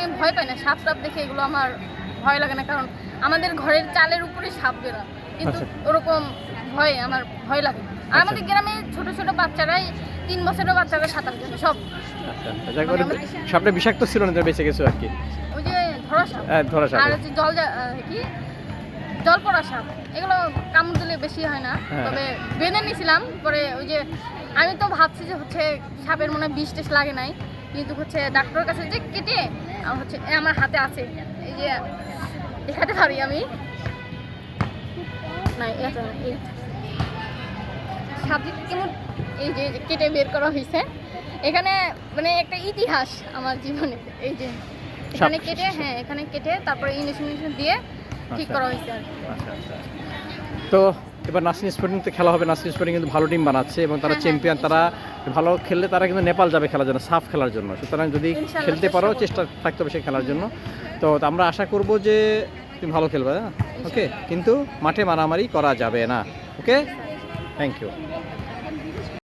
আমি ভয় পাই না সাপ টাপ দেখে এগুলো আমার ভয় লাগে না কারণ আমাদের ঘরের চালের উপরে সাপ বেরা কিন্তু আচ্ছা। ওরকম ভয় আমার ভয় লাগে আর আমাদের গ্রামে ছোট ছোট বাচ্চারাই তিন বছরের বাচ্চারা সাঁতার জানে সব। আচ্ছা ওটা সাপটা বিষাক্ত ছিল না বেঁচে গেছো আর কি। ওই যে ধরা সাপ। হ্যাঁ ধরা সাপ। আর হচ্ছে জল কি? জল পড়া সাপ। এগুলো কামড় দিলে বেশি হয় না। হ্যাঁ। তবে বেঁধে নিয়েছিলাম পরে ওই যে আমি তো ভাবছি যে হচ্ছে সাপের মনে হয় বিষ টেস লাগে নাই। কিন্তু হচ্ছে ডাক্তারের কাছে যে কেটে হচ্ছে আমার হাতে আছে। এই যে দেখাতে পারি আমি? না কেমন? এই যে কেটে বের করা হয়েছে। এখানে মানে একটা ইতিহাস আমার জীবনে। এই যে এখানে কেটে হ্যাঁ এখানে কেটে তারপরে ইঞ্জেকশন দিয়ে ঠিক আচ্ছা। করা হয়েছে আর কি। আচ্ছা আচ্ছা। তো এবার নাসিন স্পোর্টিং তো খেলা হবে। নাসিন স্পোর্টিং কিন্তু ভালো টিম বানাচ্ছে এবং তারা হ্যাঁ, হ্যাঁ, চ্যাম্পিয়ন তারা ভালো খেললে তারা কিন্তু নেপাল যাবে খেলার জন্য সাফ খেলার জন্য। সুতরাং যদি খেলতে পারো চেষ্টা চেষ্টা থাকতে হবে সেই খেলার জন্য। তো আমরা আশা করব যে তুমি ভালো খেলবে হ্যাঁ? ওকে কিন্তু মাঠে মারামারি করা যাবে না। Okay thank you